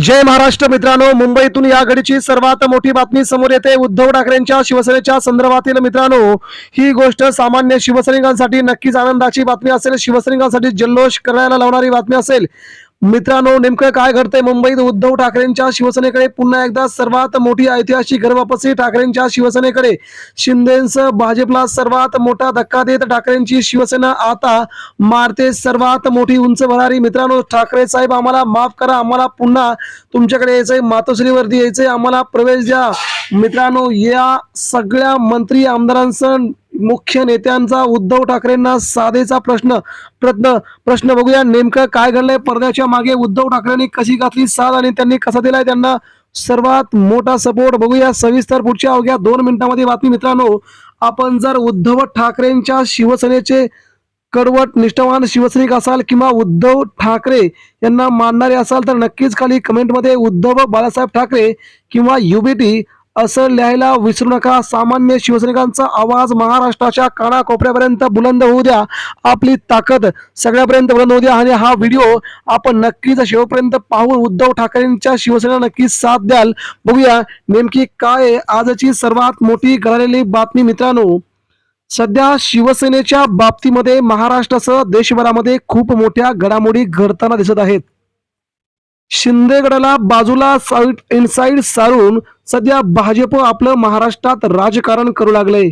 जय महाराष्ट्र मित्रांनो मुंबईतून या घडीची सर्वात मोठी बातमी समोर येते. उद्धव ठाकरेंच्या शिवसेनेच्या संदर्भातील मित्रांनो ही गोष्ट सामान्य शिवसैनिकांसाठी नक्कीच आनंदाची बातमी असेल. शिवसैनिकांसाठी जल्लोष करायला लावणारी बातमी असेल. मित्रांनो नेमकं काय घडतंय? मुंबईत उद्धव ठाकरेंच्या शिवसेनेकडे पुन्हा एकदा सर्वात मोठी ऐतिहासिक घरवापसी ठाकरेंच्या शिवसेनेकडे. शिंदेसह भाजपला सर्वात मोठा धक्का देत ठाकरेंची शिवसेना. आता मारते सर्वात मोठी उंच भरारी. मित्रांनो ठाकरे साहेब आम्हाला माफ करा. आम्हाला पुन्हा तुमच्याकडे यायचंय. मातोश्रीवरती यायचंय. आम्हाला प्रवेश द्या. मित्रांनो या सगळ्या मंत्री आमदारांसह मुख्य नेत्यांचा उद्धव ठाकरेंना साधेचा प्रश्न प्रश्न प्रश्न बघूया नेमकं काय घडलंय. पडद्याच्या मागे उद्धव ठाकरेंनी कशी घातली साध आणि त्यांनी कसा दिलाय त्यांना सर्वात मोठा सपोर्ट बघूया. सविस्तर पुढच्या अवघ्या दोन मिनिटांमध्ये बातमी मित्रांनो आपण जर उद्धव ठाकरेंच्या शिवसेनेचे कडवट निष्ठावान शिवसैनिक असाल किंवा उद्धव ठाकरे यांना मानणारे असाल तर नक्कीच खाली कमेंटमध्ये उद्धव बाळासाहेब ठाकरे किंवा युबीटी असं लिहायला विसरू नका. सामान्य शिवसैनिकांचा आवाज महाराष्ट्राच्या कानाकोपऱ्यापर्यंत बुलंद होऊ द्या. आपली ताकद सगळ्यापर्यंत बुलंद होऊ द्या आणि हा व्हिडिओ आपण नक्कीच शेवटपर्यंत पाहून उद्धव ठाकरेंच्या शिवसेना नक्कीच साथ द्याल. बघूया नेमकी काय आहे. आजची सर्वात मोठी घडलेली बातमी मित्रांनो सध्या शिवसेनेच्या बाबतीमध्ये महाराष्ट्रासह देशभरामध्ये खूप मोठ्या घडामोडी घडताना दिसत आहेत. शिंदेगडाला बाजूला इनसाइड सारून सध्या भाजप आपलं महाराष्ट्रात राजकारण करू लागले.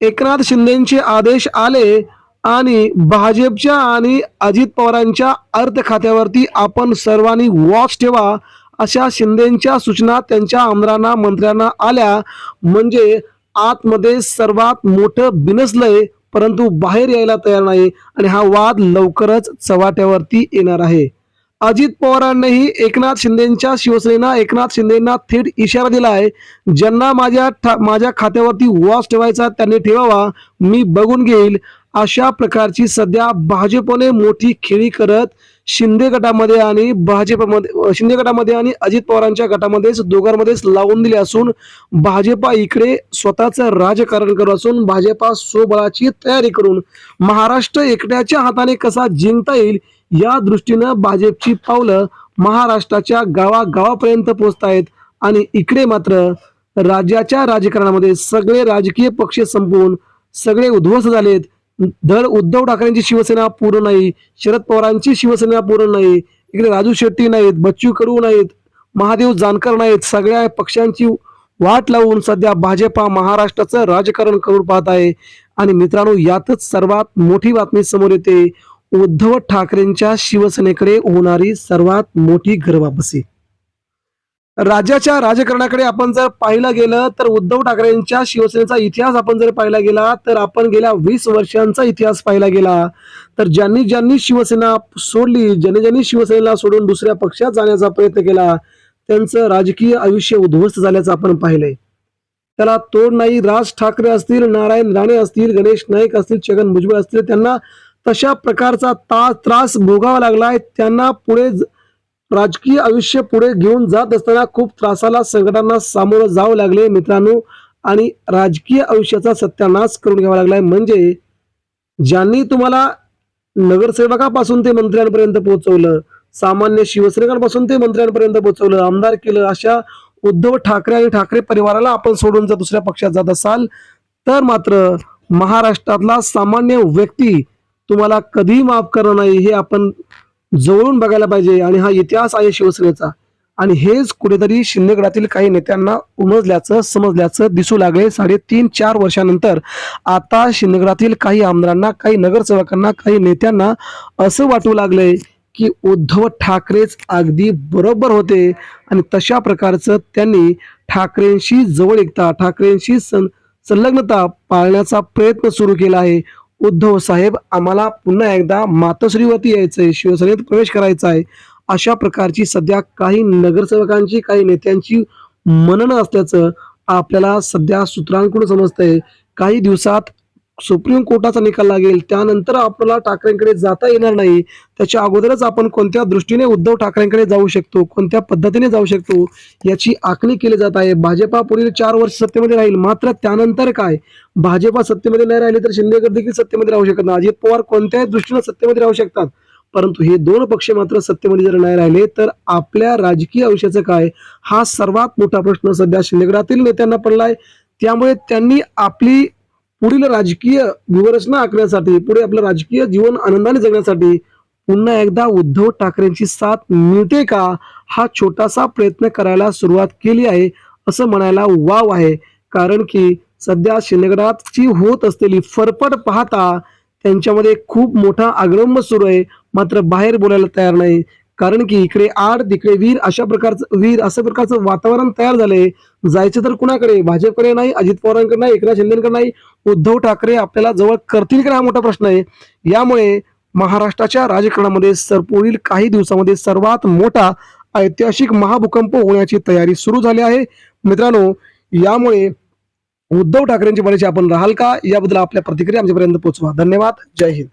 एकनाथ शिंदेचे आदेश आले आणि भाजपच्या आणि अजित पवारांच्या अर्थ खात्यावरती आपण सर्वांनी वॉच ठेवा अशा शिंदेच्या सूचना त्यांच्या आमदारांना मंत्र्यांना आल्या. म्हणजे आतमध्ये सर्वात मोठं बिनसलंय परंतु बाहेर यायला तयार नाही. आणि हा वाद लवकरच चव्हाट्यावरती येणार आहे. अजित पवारांनीही एकनाथ शिंदेच्या शिवसेनेना एकनाथ शिंदेना थेट इशारा दिला आहे. ज्यांना माझ्या माझ्या खात्यावरती वास ठेवायचा त्यांनी ठेवावा. मी बघून घेईल. अशा प्रकारची सध्या भाजपने मोठी खेळी करत शिंदे गटामध्ये आणि भाजपमध्ये शिंदे गटामध्ये आणि अजित पवारांच्या गटामध्येच दोघांमध्येच लावून दिले असून भाजपा इकडे स्वतःचं राजकारण करत असून भाजपा स्वबळाची तयारी करून महाराष्ट्र एकट्याच्या हाताने कसा जिंकता येईल या दृष्टीनं भाजपची पावलं महाराष्ट्राच्या गावागावापर्यंत पोहोचत आहेत आणि इकडे मात्र राज्याच्या राजकारणामध्ये सगळे राजकीय पक्ष संपवून सगळे उद्ध्वस्त झालेत. धड उद्धव ठाकरेंची शिवसेना पूर्ण नाही शरद पवारांची शिवसेना पूर्ण नाही इकडे राजू शेट्टी नाहीत बच्चू कडू नाहीत महादेव जानकर नाहीत सगळ्या पक्षांची वाट लावून सध्या भाजपा महाराष्ट्राचं राजकारण करून पाहत आहे. आणि मित्रांनो यातच सर्वात मोठी बातमी समोर येते उद्धव ठाकरेंच्या शिवसेनेकडे होणारी सर्वात मोठी घरवापसी. राज्याच्या राजकारणाकडे आपण जर पाहिलं गेलं तर उद्धव ठाकरेंच्या शिवसेनेचा इतिहास आपण जर पाहिला गेला तर आपण गेल्या वीस वर्षांचा इतिहास पाहिला गेला. तर ज्यांनी ज्यांनी शिवसेना सोडली ज्यांनी ज्यांनी शिवसेनेला सोडून दुसऱ्या पक्षात जाण्याचा प्रयत्न केला त्यांचं राजकीय आयुष्य उद्ध्वस्त झाल्याचं आपण पाहिलंय. त्याला तोड नाही राज ठाकरे असतील नारायण राणे असतील गणेश नाईक असतील छगन भुजबळ असतील त्यांना तशा प्रकारचा ता त्रास भोगावा लागलाय. त्यांना पुढे ज- राजकीय आयुष्य पुढे घेऊन जात असताना खूप त्रासाला संकटांना सामोरं जावं लागले मित्रांनो. आणि राजकीय आयुष्याचा सत्यानाश करून घ्यावा लागलाय. म्हणजे ज्यांनी तुम्हाला नगरसेवकापासून ते मंत्र्यांपर्यंत पोहोचवलं सामान्य शिवसैनिकांपासून ते मंत्र्यांपर्यंत पोहोचवलं आमदार केलं अशा उद्धव ठाकरे आणि ठाकरे परिवाराला आपण सोडून जर दुसऱ्या पक्षात जात असाल तर मात्र महाराष्ट्रातला सामान्य व्यक्ती तुम्हाला कधीही माफ करणार नाही हे आपण जवळून बघायला पाहिजे आणि हा इतिहास आहे शिवसेनेचा. आणि हेच कुठेतरी शिंदेगडातील काही नेत्यांना उमजल्याचं समजल्याचं दिसू लागले साडेतीन चार वर्षानंतर. आता शिंदेगडातील काही आमदारांना काही नगरसेवकांना काही नेत्यांना असं वाटू लागलंय की उद्धव ठाकरेच अगदी बरोबर होते आणि तशा प्रकारचं त्यांनी ठाकरेंशी जवळ एकता ठाकरेंशी सं संलग्नता पाळण्याचा प्रयत्न सुरू केला आहे. उद्धव साहेब आम्हाला पुन्हा एकदा मातोश्रीवरती यायचंय शिवसेनेत प्रवेश करायचा आहे अशा प्रकारची सध्या काही नगरसेवकांची काही नेत्यांची मननं असल्याचं आपल्याला सध्या सूत्रांकडून समजतंय. काही दिवसात सुप्रीम कोर्टाचा निकाल लागेल त्यानंतर आपल्याला ठाकरेंकडे जाता येणार नाही. त्याच्या अगोदरच आपण कोणत्या दृष्टीने उद्धव ठाकरेंकडे जाऊ शकतो कोणत्या पद्धतीने जाऊ शकतो याची आखणी केली जात आहे. भाजपा पुढील चार वर्ष सत्तेमध्ये राहील मात्र त्यानंतर काय? भाजपा सत्तेमध्ये नाही राहिली तर शिंदेगड देखील सत्तेमध्ये राहू शकत नाही. अजित पवार कोणत्याही दृष्टीने सत्तेमध्ये राहू शकतात परंतु हे दोन पक्ष मात्र सत्तेमध्ये जर नाही राहिले तर आपल्या राजकीय आयुष्याचं काय? हा सर्वात मोठा प्रश्न सध्या शिंदेगडातील नेत्यांना पडलाय. त्यामुळे त्यांनी आपली पुढील राजकीय विवरचना आखण्यासाठी पुढे आपलं राजकीय जीवन आनंदाने जगण्यासाठी पुन्हा एकदा उद्धव ठाकरेंची साथ मिळते का? हा छोटासा प्रयत्न करायला सुरुवात केली आहे असं म्हणायला वाव आहे. कारण की सध्या शिंदेगडाची होत असलेली फरफट पाहता त्यांच्यामध्ये खूप मोठा आग्रंब सुरू आहे. मात्र बाहेर बोलायला तयार नाही. कारण की इकडे आड तिकडे वीर अशा प्रकारचं वीर अशा प्रकारचं वातावरण तयार झालंय. जायचं तर कुणाकडे? भाजपकडे नाही अजित पवारांकडे नाही एकनाथ शिंदेकडे नाही. उद्धव ठाकरे आपल्याला जवळ करतील का? हा मोठा प्रश्न आहे. यामुळे महाराष्ट्राच्या राजकारणामध्ये सर पुढील काही दिवसामध्ये सर्वात मोठा ऐतिहासिक महाभूकंप होण्याची तयारी सुरू झाली आहे. मित्रांनो यामुळे उद्धव ठाकरेंची बरेचे आपण राहाल का? याबद्दल आपल्या प्रतिक्रिया आमच्यापर्यंत पोहोचवा. धन्यवाद. जय हिंद.